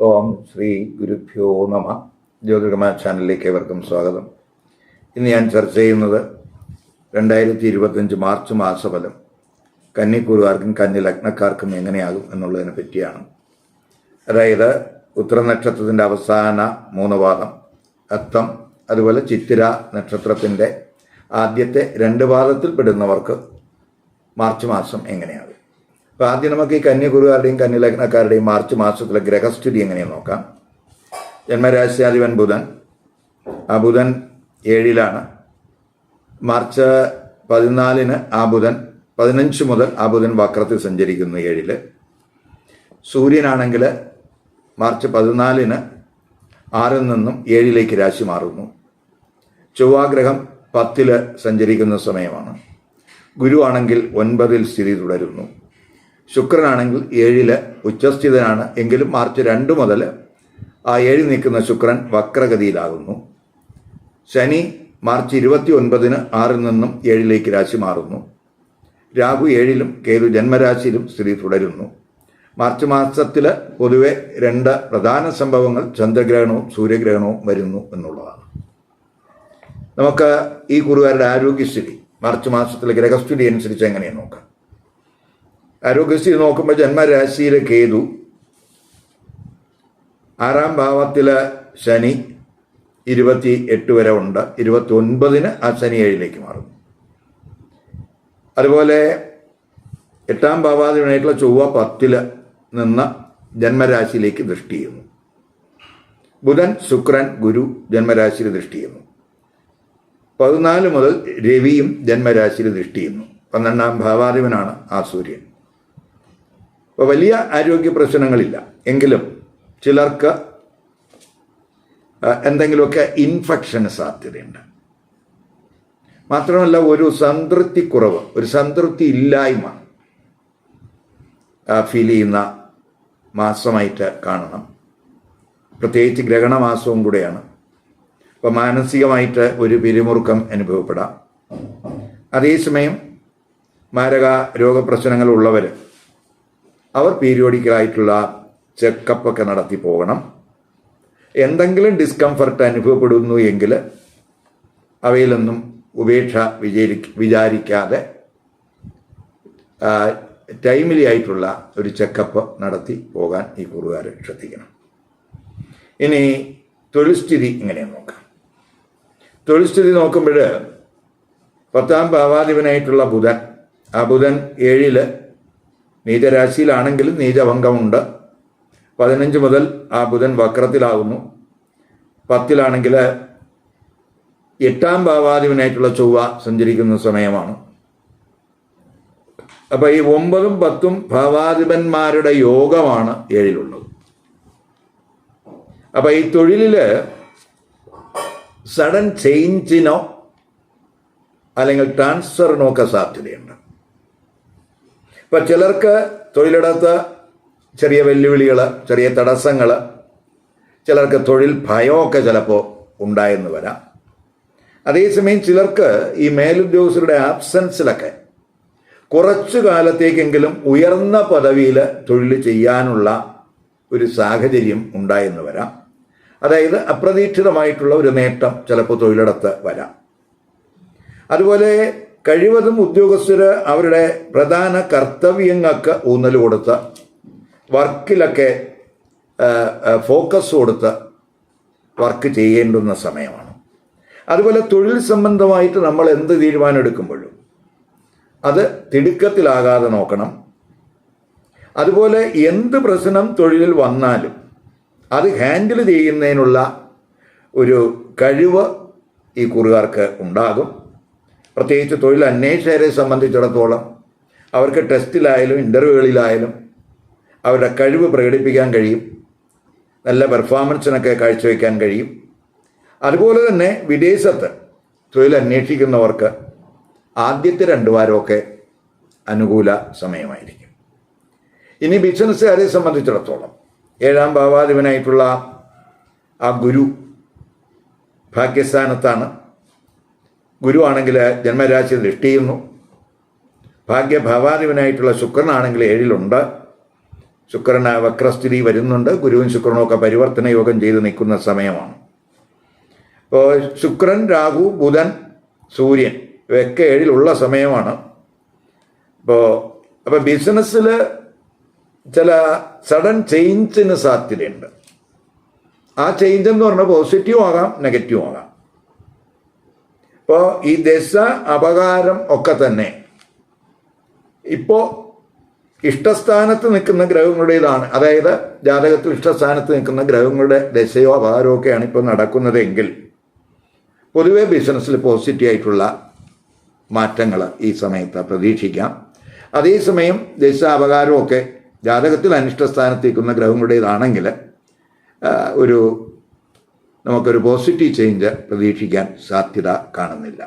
ഓം ശ്രീ ഗുരുഭ്യോ നമ. ജ്യോതിർഗമ ചാനലിലേക്ക് ഏവർക്കും സ്വാഗതം. ഇന്ന് ഞാൻ ചർച്ച ചെയ്യുന്നത് രണ്ടായിരത്തി ഇരുപത്തഞ്ച് മാർച്ച് മാസഫലം. കന്നിക്കൂറുകാർക്കും കന്നി ലഗ്നക്കാർക്കും എങ്ങനെയാകും എന്നുള്ളതിനെ പറ്റിയാണ്. അതായത് ഉത്തരനക്ഷത്രത്തിന്റെ അവസാന മൂന്ന് പാദം അത്തം അതുപോലെ ചിത്തിര നക്ഷത്രത്തിന്റെ ആദ്യത്തെ രണ്ട് പാദത്തിൽ പെടുന്നവർക്ക് മാർച്ച് മാസം എങ്ങനെയാകും? അപ്പോൾ ആദ്യം നമുക്ക് ഈ കന്യകുറുകാരുടെയും കന്യലഗ്നക്കാരുടെയും മാർച്ച് മാസത്തിലെ ഗ്രഹസ്ഥിതി എങ്ങനെയെന്ന് നോക്കാം. ജന്മരാശ്യാധിപൻ ബുധൻ. ആ ബുധൻ ഏഴിലാണ്. മാർച്ച് പതിനാലിന് ആ ബുധൻ പതിനഞ്ച് മുതൽ ആ ബുധൻ വക്രത്തിൽ സഞ്ചരിക്കുന്നു ഏഴിൽ. സൂര്യനാണെങ്കിൽ മാർച്ച് പതിനാലിന് ആറിൽ നിന്നും ഏഴിലേക്ക് രാശി മാറുന്നു. ചൊവ്വാഗ്രഹം പത്തിൽ സഞ്ചരിക്കുന്ന സമയമാണ്. ഗുരുവാണെങ്കിൽ ഒൻപതിൽ സ്ഥിതി തുടരുന്നു. ശുക്രനാണെങ്കിൽ ഏഴിൽ ഉച്ചസ്ഥിതനാണ് എങ്കിലും മാർച്ച് രണ്ട് മുതൽ ആ ഏഴ് നിൽക്കുന്ന ശുക്രൻ വക്രഗതിയിലാകുന്നു. ശനി മാർച്ച് ഇരുപത്തി ഒൻപതിന് ആറിൽ നിന്നും ഏഴിലേക്ക് രാശി മാറുന്നു. രാഹു ഏഴിലും കേതു ജന്മരാശിയിലും സ്ഥിതി തുടരുന്നു. മാർച്ച് മാസത്തിൽ പൊതുവെ രണ്ട് പ്രധാന സംഭവങ്ങൾ ചന്ദ്രഗ്രഹണവും സൂര്യഗ്രഹണവും വരുന്നു എന്നുള്ളതാണ്. നമുക്ക് ഈ ഗുരുവാരുടെ ആരോഗ്യസ്ഥിതി മാർച്ച് മാസത്തിലെ ഗ്രഹസ്ഥിതി അനുസരിച്ച് എങ്ങനെയാണ് നോക്കാം? ആരോഗ്യസ്ഥിതി നോക്കുമ്പോൾ ജന്മരാശിയിലെ കേതു. ആറാം ഭാവത്തിലെ ശനി ഇരുപത്തി എട്ട് വരെ ഉണ്ട്. ഇരുപത്തി ഒൻപതിന് ആ ശനി ഏഴിലേക്ക് മാറും. അതുപോലെ എട്ടാം ഭാവാധിപനായിട്ടുള്ള ചൊവ്വ പത്തിൽ നിന്ന് ജന്മരാശിയിലേക്ക് ദൃഷ്ടി ചെയ്യുന്നു. ബുധൻ ശുക്രൻ ഗുരു ജന്മരാശിയിൽ ദൃഷ്ടി ചെയ്യുന്നു. പതിനാല് മുതൽ രവിയും ജന്മരാശിയിൽ ദൃഷ്ടി ചെയ്യുന്നു. പന്ത്രണ്ടാം ഭാവാധിപനാണ് ആ സൂര്യൻ. അപ്പോൾ വലിയ ആരോഗ്യ പ്രശ്നങ്ങളില്ല. എങ്കിലും ചിലർക്ക് എന്തെങ്കിലുമൊക്കെ ഇൻഫെക്ഷന് സാധ്യതയുണ്ട്. മാത്രമല്ല ഒരു സംതൃപ്തി കുറവ് ഒരു സംതൃപ്തി ഇല്ലായ്മ ഫീൽ ചെയ്യുന്ന മാസമായിട്ട് കാണണം. പ്രത്യേകിച്ച് ഗ്രഹണമാസവും കൂടെയാണ്. അപ്പോൾ മാനസികമായിട്ട് ഒരു പിരിമുറുക്കം അനുഭവപ്പെടാം. അതേസമയം മാരക രോഗപ്രശ്നങ്ങളുള്ളവർ അവർ പീരിയോഡിക്കലായിട്ടുള്ള ചെക്കപ്പ് ഒക്കെ നടത്തി പോകണം. എന്തെങ്കിലും ഡിസ്കംഫർട്ട് അനുഭവപ്പെടുന്നു എങ്കിൽ അവയിലൊന്നും ഉപേക്ഷ വിചാരി വിചാരിക്കാതെ ടൈമിലി ആയിട്ടുള്ള ഒരു ചെക്കപ്പ് നടത്തി പോകാൻ ഈ കുറുകാർ ശ്രദ്ധിക്കണം. ഇനി തൊഴിൽ സ്ഥിതി ഇങ്ങനെയാണ് നോക്കാം. തൊഴിൽ സ്ഥിതി നോക്കുമ്പോൾ പത്താം ഭാവാധിപനായിട്ടുള്ള ബുധൻ ആ ബുധൻ ഏഴിൽ നീചരാശിയിലാണെങ്കിലും നീചഭംഗമുണ്ട്. പതിനഞ്ച് മുതൽ ആ ബുധൻ വക്രത്തിലാകുന്നു. പത്തിലാണെങ്കിൽ എട്ടാം ഭാവാധിപനായിട്ടുള്ള ചൊവ്വ സഞ്ചരിക്കുന്ന സമയമാണ്. അപ്പൊ ഈ ഒമ്പതും പത്തും ഭാവാധിപന്മാരുടെ യോഗമാണ് ഏഴിലുള്ളത്. അപ്പൊ ഈ തൊഴിലിൽ സഡൻ ചേഞ്ചിനോ അല്ലെങ്കിൽ ട്രാൻസ്ഫറിനോ ഒക്കെ സാധ്യതയുണ്ട്. ഇപ്പൊ ചിലർക്ക് തൊഴിലിടത്ത് ചെറിയ വെല്ലുവിളികൾ ചെറിയ തടസ്സങ്ങൾ ചിലർക്ക് തൊഴിൽ ഭയമൊക്കെ ചിലപ്പോൾ ഉണ്ടായെന്ന് വരാം. അതേസമയം ചിലർക്ക് ഈ മേലുദ്യോഗസ്ഥരുടെ ആബ്സൻസിലൊക്കെ കുറച്ചു കാലത്തേക്കെങ്കിലും ഉയർന്ന പദവിയിൽ തൊഴിൽ ചെയ്യാനുള്ള ഒരു സാഹചര്യം ഉണ്ടായെന്ന് വരാം. അതായത് അപ്രതീക്ഷിതമായിട്ടുള്ള ഒരു നേട്ടം ചിലപ്പോൾ തൊഴിലിടത്ത് വരാം. അതുപോലെ കഴിവതും ഉദ്യോഗസ്ഥര് അവരുടെ പ്രധാന കർത്തവ്യങ്ങൾക്ക് ഊന്നൽ കൊടുത്ത് വർക്കിലൊക്കെ ഫോക്കസ് കൊടുത്ത് വർക്ക് ചെയ്യേണ്ടുന്ന സമയമാണ്. അതുപോലെ തൊഴിൽ സംബന്ധമായിട്ട് നമ്മൾ എന്ത് തീരുമാനം എടുക്കുമ്പോഴും അത് തിടുക്കത്തിലാകാതെ നോക്കണം. അതുപോലെ എന്ത് പ്രശ്നം തൊഴിലിൽ വന്നാലും അത് ഹാൻഡിൽ ചെയ്യുന്നതിനുള്ള ഒരു കഴിവ് ഈ കുറുകാർക്ക് ഉണ്ടാകും. പ്രത്യേകിച്ച് തൊഴിൽ അന്വേഷകരെ സംബന്ധിച്ചിടത്തോളം അവർക്ക് ടെസ്റ്റിലായാലും ഇന്റർവ്യൂകളിലായാലും അവരുടെ കഴിവ് പ്രകടിപ്പിക്കാൻ കഴിയും. നല്ല പെർഫോമൻസിനൊക്കെ കാഴ്ചവെക്കാൻ കഴിയും. അതുപോലെ തന്നെ വിദേശത്ത് തൊഴിൽ അന്വേഷിക്കുന്നവർക്ക് ആദ്യത്തെ രണ്ടു വാരമൊക്കെ അനുകൂല സമയമായിരിക്കും. ഇനി ബിസിനസ്സുകാരെ സംബന്ധിച്ചിടത്തോളം ഏഴാം ഭാവാധിപനായിട്ടുള്ള ആ ഗുരു ഭാഗ്യസ്ഥാനത്താണ് ഗുരു ആണെങ്കിൽ ജന്മരാശി ദൃഷ്ടി ചെയ്യുന്നു ഭാഗ്യഭാവാധിപനായിട്ടുള്ള ശുക്രനാണെങ്കിൽ ഏഴിലുണ്ട്. ശുക്രന് വക്രസ്ഥിതി വരുന്നുണ്ട്. ഗുരുവും ശുക്രനും ഒക്കെ പരിവർത്തന യോഗം ചെയ്ത് നിൽക്കുന്ന സമയമാണ്. അപ്പോൾ ശുക്രൻ രാഹു ബുധൻ സൂര്യൻ ഇവയൊക്കെ ഏഴിലുള്ള സമയമാണ്. അപ്പോൾ അപ്പോൾ ബിസിനസ്സിൽ ചില സഡൻ ചേഞ്ചിന് സാധ്യതയുണ്ട്. ആ ചേഞ്ച് എന്ന് പറഞ്ഞാൽ പോസിറ്റീവ് ആകാം നെഗറ്റീവ് ആകാം. ഇപ്പോൾ ഈ ദശ അപകാരം ഒക്കെ തന്നെ. ഇപ്പോൾ ഇഷ്ടസ്ഥാനത്ത് നിൽക്കുന്ന ഗ്രഹങ്ങളുടേതാണ് അതായത് ജാതകത്തിൽ ഇഷ്ടസ്ഥാനത്ത് നിൽക്കുന്ന ഗ്രഹങ്ങളുടെ ദശയോ അപകാരമോ ഒക്കെയാണ് ഇപ്പോൾ നടക്കുന്നതെങ്കിൽ പൊതുവെ ബിസിനസ്സിൽ പോസിറ്റീവ് ആയിട്ടുള്ള മാറ്റങ്ങൾ ഈ സമയത്ത് പ്രതീക്ഷിക്കാം. അതേസമയം ദശ അപകാരമൊക്കെ ജാതകത്തിൽ അനിഷ്ടസ്ഥാനത്ത് നിൽക്കുന്ന ഗ്രഹങ്ങളുടേതാണെങ്കിൽ ഒരു നമുക്കൊരു പോസിറ്റീവ് ചേഞ്ച് പ്രതീക്ഷിക്കാൻ സാധ്യത കാണുന്നില്ല.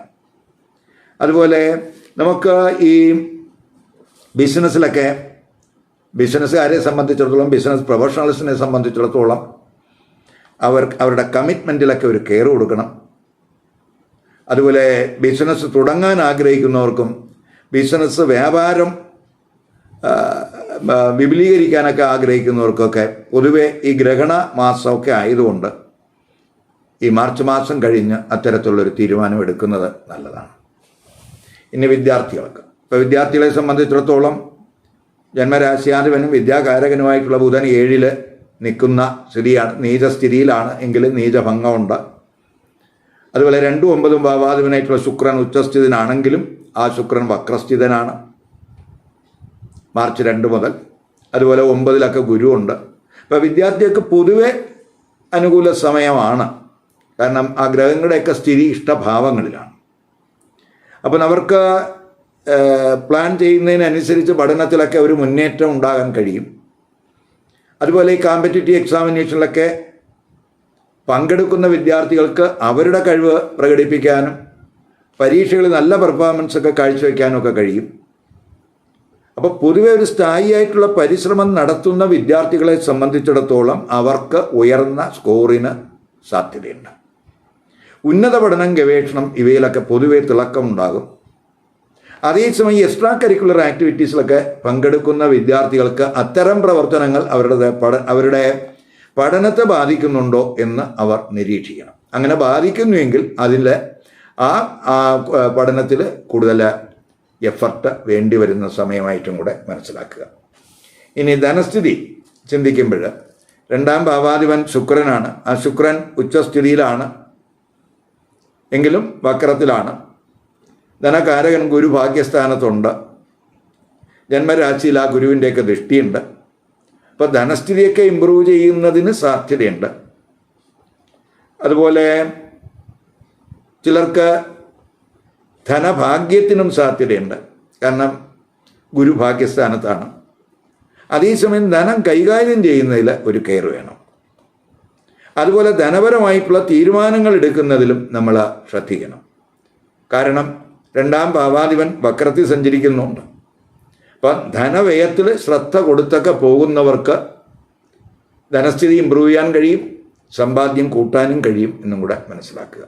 അതുപോലെ നമുക്ക് ഈ ബിസിനസ്സിലൊക്കെ ബിസിനസ്സുകാരെ സംബന്ധിച്ചിടത്തോളം ബിസിനസ് പ്രൊഫഷണൽസിനെ സംബന്ധിച്ചിടത്തോളം അവർ അവരുടെ കമ്മിറ്റ്മെന്റിലൊക്കെ ഒരു കെയർ കൊടുക്കണം. അതുപോലെ ബിസിനസ് തുടങ്ങാൻ ആഗ്രഹിക്കുന്നവർക്കും ബിസിനസ് വ്യാപാരം വിപുലീകരിക്കാനൊക്കെ ആഗ്രഹിക്കുന്നവർക്കൊക്കെ പൊതുവെ ഈ ഗ്രഹണ മാസമൊക്കെ ആയതുകൊണ്ട് ഈ മാർച്ച് മാസം കഴിഞ്ഞ് അത്തരത്തിലുള്ളൊരു തീരുമാനം എടുക്കുന്നത് നല്ലതാണ്. ഇനി വിദ്യാർത്ഥികൾക്ക്. ഇപ്പോൾ വിദ്യാർത്ഥികളെ സംബന്ധിച്ചിടത്തോളം ജന്മരാശിയാധിപനും വിദ്യാകാരകനുമായിട്ടുള്ള ബുധൻ ഏഴിൽ നിൽക്കുന്ന സ്ഥിതിയാണ് നീചസ്ഥിതിയിലാണ് എങ്കിലും നീചഭംഗമുണ്ട്. അതുപോലെ രണ്ടും ഒമ്പതും ഭാവാധിപനായിട്ടുള്ള ശുക്രൻ ഉച്ചസ്ഥിതനാണെങ്കിലും ആ ശുക്രൻ വക്രസ്ഥിതനാണ്. മാർച്ച് രണ്ട് മുതൽ. അതുപോലെ ഒമ്പതിലൊക്കെ ഗുരുവുണ്ട്. അപ്പോൾ വിദ്യാർത്ഥികൾക്ക് പൊതുവെ അനുകൂല സമയമാണ്. കാരണം ആ ഗ്രഹങ്ങളുടെയൊക്കെ സ്ഥിതി ഇഷ്ടഭാവങ്ങളിലാണ്. അപ്പം അവർക്ക് പ്ലാൻ ചെയ്യുന്നതിനനുസരിച്ച് പഠനത്തിലൊക്കെ ഒരു മുന്നേറ്റം ഉണ്ടാകാൻ കഴിയും. അതുപോലെ ഈ കോമ്പറ്റേറ്റീവ് എക്സാമിനേഷനിലൊക്കെ പങ്കെടുക്കുന്ന വിദ്യാർത്ഥികൾക്ക് അവരുടെ കഴിവ് പ്രകടിപ്പിക്കാനും പരീക്ഷകളിൽ നല്ല പെർഫോമൻസ് ഒക്കെ കാഴ്ചവെക്കാനും ഒക്കെ കഴിയും. അപ്പോൾ പൊതുവെ ഒരു സ്ഥായിയായിട്ടുള്ള പരിശ്രമം നടത്തുന്ന വിദ്യാർത്ഥികളെ സംബന്ധിച്ചിടത്തോളം അവർക്ക് ഉയർന്ന സ്കോറിന് സാധ്യതയുണ്ട്. ഉന്നത പഠനം ഗവേഷണം ഇവയിലൊക്കെ പൊതുവേ തിളക്കമുണ്ടാകും. അതേസമയം എക്സ്ട്രാ കരിക്കുലർ ആക്ടിവിറ്റീസിലൊക്കെ പങ്കെടുക്കുന്ന വിദ്യാർത്ഥികൾക്ക് അത്തരം പ്രവർത്തനങ്ങൾ അവരുടെ പഠ അവരുടെ പഠനത്തെ ബാധിക്കുന്നുണ്ടോ എന്ന് അവർ നിരീക്ഷിക്കണം. അങ്ങനെ ബാധിക്കുന്നുവെങ്കിൽ അതിൽ ആ ആ പഠനത്തിൽ കൂടുതൽ എഫർട്ട് വേണ്ടി വരുന്ന സമയമായിട്ടും കൂടെ മനസ്സിലാക്കുക. ഇനി ധനസ്ഥിതി ചിന്തിക്കുമ്പോൾ രണ്ടാം ഭാവാധിപൻ ശുക്രനാണ്. ആ ശുക്രൻ ഉച്ചസ്ഥിതിയിലാണ്. എങ്കിലും വക്രത്തിലാണ്. ധനകാരകൻ ഗുരു ഭാഗ്യസ്ഥാനത്തുണ്ട്. ജന്മരാശിയിൽ ആ ഗുരുവിന്റെയൊക്കെ ദൃഷ്ടിയുണ്ട്. അപ്പോൾ ധനസ്ഥിതിയൊക്കെ ഇമ്പ്രൂവ് ചെയ്യുന്നതിന് സാധ്യതയുണ്ട്. അതുപോലെ ചിലർക്ക് ധനഭാഗ്യത്തിനും സാധ്യതയുണ്ട്. കാരണം ഗുരു ഭാഗ്യസ്ഥാനത്താണ്. അതേസമയം ധനം കൈകാര്യം ചെയ്യുന്നതിൽ ഒരു കെയർ വേണം. അതുപോലെ ധനപരമായിട്ടുള്ള തീരുമാനങ്ങൾ എടുക്കുന്നതിലും നമ്മൾ ശ്രദ്ധിക്കണം. കാരണം രണ്ടാം ഭാവാധിപൻ വക്രത്തിൽ സഞ്ചരിക്കുന്നുണ്ട്. അപ്പം ധനവ്യയത്തിൽ ശ്രദ്ധ കൊടുത്തൊക്കെ പോകുന്നവർക്ക് ധനസ്ഥിതി ഇമ്പ്രൂവ് ചെയ്യാൻ കഴിയും സമ്പാദ്യം കൂട്ടാനും കഴിയും എന്നും കൂടെ മനസ്സിലാക്കുക.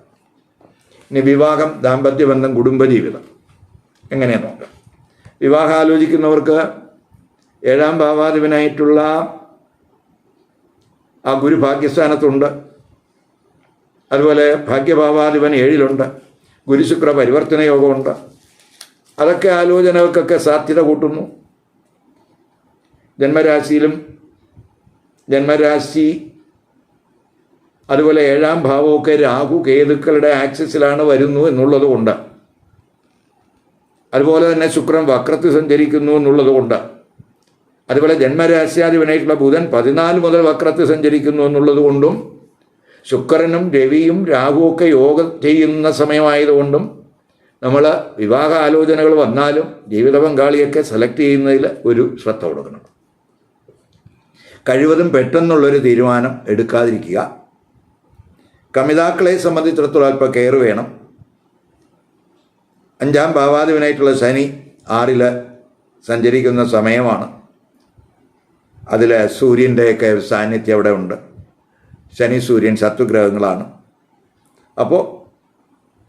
ഇനി വിവാഹം ദാമ്പത്യ ബന്ധം കുടുംബജീവിതം എങ്ങനെയാണ് നോക്കുക വിവാഹം ആലോചിക്കുന്നവർക്ക് ഏഴാം ഭാവാധിപനായിട്ടുള്ള ആ ഗുരു ഭാഗ്യസ്ഥാനത്തുണ്ട്. അതുപോലെ ഭാഗ്യഭാവാധിപൻ ഏഴിലുണ്ട്. ഗുരുശുക്ര പരിവർത്തന യോഗമുണ്ട്. അതൊക്കെ ആലോചനകൾക്കൊക്കെ സാധ്യത കൂട്ടുന്നു. ജന്മരാശിയിലും ജന്മരാശി അതുപോലെ ഏഴാം ഭാവമൊക്കെ രാഹു കേതുക്കളുടെ ആക്സിസിലാണ് വരുന്നു എന്നുള്ളത് കൊണ്ട് അതുപോലെ തന്നെ ശുക്രൻ വക്രത്തിൽ സഞ്ചരിക്കുന്നു എന്നുള്ളത് അതുപോലെ ജന്മരാശ്യാധിപനായിട്ടുള്ള ബുധൻ പതിനാല് മുതൽ വക്രത്തിൽ സഞ്ചരിക്കുന്നു എന്നുള്ളത് കൊണ്ടും ശുക്രനും രവിയും രാഹുവൊക്കെ യോഗ ചെയ്യുന്ന സമയമായതുകൊണ്ടും നമ്മൾ വിവാഹ ആലോചനകൾ വന്നാലും ജീവിത പങ്കാളിയൊക്കെ സെലക്ട് ചെയ്യുന്നതിൽ ഒരു ശ്രദ്ധ കൊടുക്കണം. കഴിവതും പെട്ടെന്നുള്ളൊരു തീരുമാനം എടുക്കാതിരിക്കുക. കമിതാക്കളെ സംബന്ധിച്ചിടത്തോളം അല്പം കെയർ വേണം. അഞ്ചാം ഭാവാധിപനായിട്ടുള്ള ശനി ആറിൽ സഞ്ചരിക്കുന്ന സമയമാണ്. അതിൽ സൂര്യന്റെയൊക്കെ സാന്നിധ്യം അവിടെ ഉണ്ട്. ശനി സൂര്യൻ ശത്രുഗ്രഹങ്ങളാണ്. അപ്പോൾ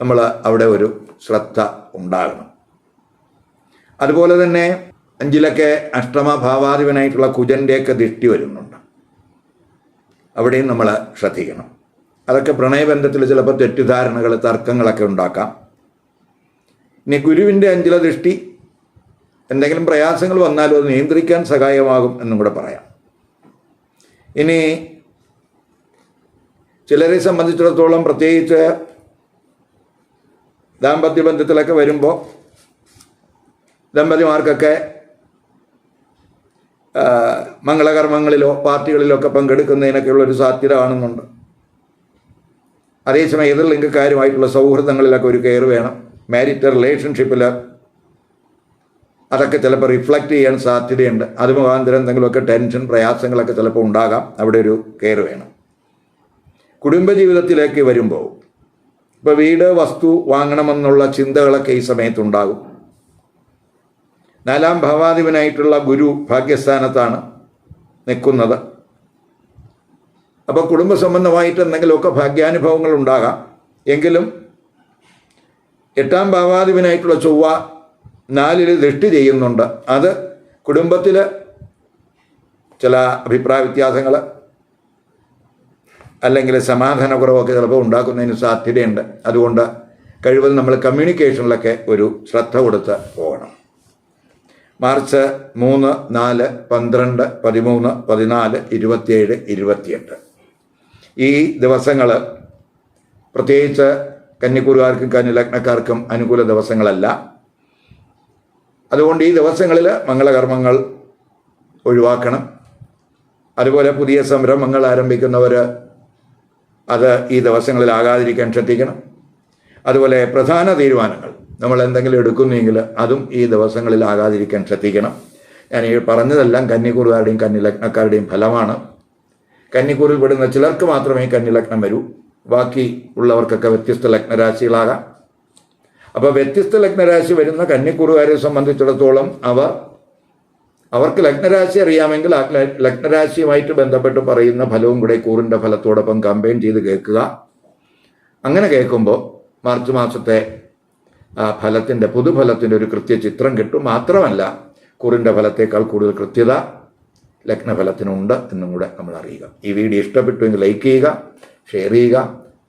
നമ്മൾ അവിടെ ഒരു ശ്രദ്ധ ഉണ്ടാകണം. അതുപോലെ തന്നെ അഞ്ചിലൊക്കെ അഷ്ടമ ഭാവാധിപനായിട്ടുള്ള കുജന്റെയൊക്കെ ദൃഷ്ടി വരുന്നുണ്ട്. അവിടെയും നമ്മൾ ശ്രദ്ധിക്കണം. അതൊക്കെ പ്രണയബന്ധത്തിൽ ചിലപ്പോൾ തെറ്റിദ്ധാരണകൾ തർക്കങ്ങളൊക്കെ ഉണ്ടാക്കാം. ഇനി ഗുരുവിന്റെ അഞ്ചില ദൃഷ്ടി എന്തെങ്കിലും പ്രയാസങ്ങൾ വന്നാലും അത് നിയന്ത്രിക്കാൻ സഹായമാകും എന്നും കൂടെ പറയാം. ഇനി ചിലരെ സംബന്ധിച്ചിടത്തോളം പ്രത്യേകിച്ച് ദാമ്പത്യ ബന്ധത്തിലൊക്കെ വരുമ്പോൾ ദമ്പതിമാർക്കൊക്കെ മംഗളകർമ്മങ്ങളിലോ പാർട്ടികളിലോ ഒക്കെ പങ്കെടുക്കുന്നതിനൊക്കെയുള്ള ഒരു സാധ്യത കാണുന്നുണ്ട്. അതേസമയം എതിർ ലിംഗക്കാരുമായിട്ടുള്ള സൗഹൃദങ്ങളിലൊക്കെ ഒരു കെയർ വേണം. മാരിറ്റ് റിലേഷൻഷിപ്പിൽ അതൊക്കെ ചിലപ്പോൾ റിഫ്ലക്റ്റ് ചെയ്യാൻ സാധ്യതയുണ്ട്. അത് മുഖാന്തരം എന്തെങ്കിലുമൊക്കെ ടെൻഷൻ പ്രയാസങ്ങളൊക്കെ ചിലപ്പോൾ ഉണ്ടാകാം. അവിടെ ഒരു കെയർ വേണം. കുടുംബജീവിതത്തിലേക്ക് വരുമ്പോൾ ഇപ്പോൾ വീട് വസ്തു വാങ്ങണമെന്നുള്ള ചിന്തകളൊക്കെ ഈ സമയത്തുണ്ടാകും. നാലാം ഭാവാധിപനായിട്ടുള്ള ഗുരു ഭാഗ്യസ്ഥാനത്താണ് നിൽക്കുന്നത്. അപ്പോൾ കുടുംബ സംബന്ധമായിട്ട് എന്തെങ്കിലുമൊക്കെ ഭാഗ്യാനുഭവങ്ങൾ ഉണ്ടാകാം. എങ്കിലും എട്ടാം ഭാവാധിപനായിട്ടുള്ള ചൊവ്വ നാലിൽ ദൃഷ്ടി ചെയ്യുന്നുണ്ട്. അത് കുടുംബത്തിൽ ചില അഭിപ്രായ വ്യത്യാസങ്ങൾ അല്ലെങ്കിൽ സമാധാനക്കുറവൊക്കെ ചിലപ്പോൾ ഉണ്ടാക്കുന്നതിന് സാധ്യതയുണ്ട്. അതുകൊണ്ട് കഴിവതും നമ്മൾ കമ്മ്യൂണിക്കേഷനിലൊക്കെ ഒരു ശ്രദ്ധ കൊടുത്ത് പോകണം. മാർച്ച് മൂന്ന് നാല് പന്ത്രണ്ട് പതിമൂന്ന് പതിനാല് ഇരുപത്തിയേഴ് ഇരുപത്തിയെട്ട്. ഈ ദിവസങ്ങൾ പ്രത്യേകിച്ച് കന്നിക്കൂറുകാർക്കും കന്നിലഗ്നക്കാർക്കും അനുകൂല ദിവസങ്ങളല്ല. അതുകൊണ്ട് ഈ ദിവസങ്ങളിൽ മംഗളകർമ്മങ്ങൾ ഒഴിവാക്കണം. അതുപോലെ പുതിയ സംരംഭങ്ങൾ ആരംഭിക്കുന്നവർ അത് ഈ ദിവസങ്ങളിൽ ആകാതിരിക്കാൻ ശ്രദ്ധിക്കണം. അതുപോലെ പ്രധാന തീരുമാനങ്ങൾ നമ്മൾ എന്തെങ്കിലും എടുക്കുന്നെങ്കിൽ അതും ഈ ദിവസങ്ങളിൽ ആകാതിരിക്കാൻ ശ്രദ്ധിക്കണം. ഞാൻ ഈ പറഞ്ഞതെല്ലാം കന്നിക്കൂറുകാരുടെയും കന്നിലഗ്നക്കാരുടെയും ഫലമാണ്. കന്നിക്കൂറിൽ പെടുന്ന ചിലർക്ക് മാത്രമേ കന്നിലഗ്നം വരൂ. ബാക്കി ഉള്ളവർക്കൊക്കെ വ്യത്യസ്ത ലഗ്നരാശികളാകാം. അപ്പോൾ വ്യത്യസ്ത ലഗ്നരാശി വരുന്ന കന്നിക്കുറുകാരെ സംബന്ധിച്ചിടത്തോളം അവർ അവർക്ക് ലഗ്നരാശി അറിയാമെങ്കിൽ ആ ലഗ്നരാശിയുമായിട്ട് ബന്ധപ്പെട്ട് പറയുന്ന ഫലവും കൂടെ കൂറിന്റെ ഫലത്തോടൊപ്പം കമ്പൈൻ ചെയ്ത് കേൾക്കുക. അങ്ങനെ കേൾക്കുമ്പോൾ മാർച്ച് മാസത്തെ ഫലത്തിന്റെ പുതുഫലത്തിന്റെ ഒരു കൃത്യ ചിത്രം കിട്ടും. മാത്രമല്ല കുറിന്റെ ഫലത്തേക്കാൾ കൂടുതൽ കൃത്യത ലഗ്നഫലത്തിനുണ്ട് എന്നും കൂടെ നമ്മൾ അറിയുക. ഈ വീഡിയോ ഇഷ്ടപ്പെട്ടുവെങ്കിൽ ലൈക്ക് ചെയ്യുക ഷെയർ ചെയ്യുക.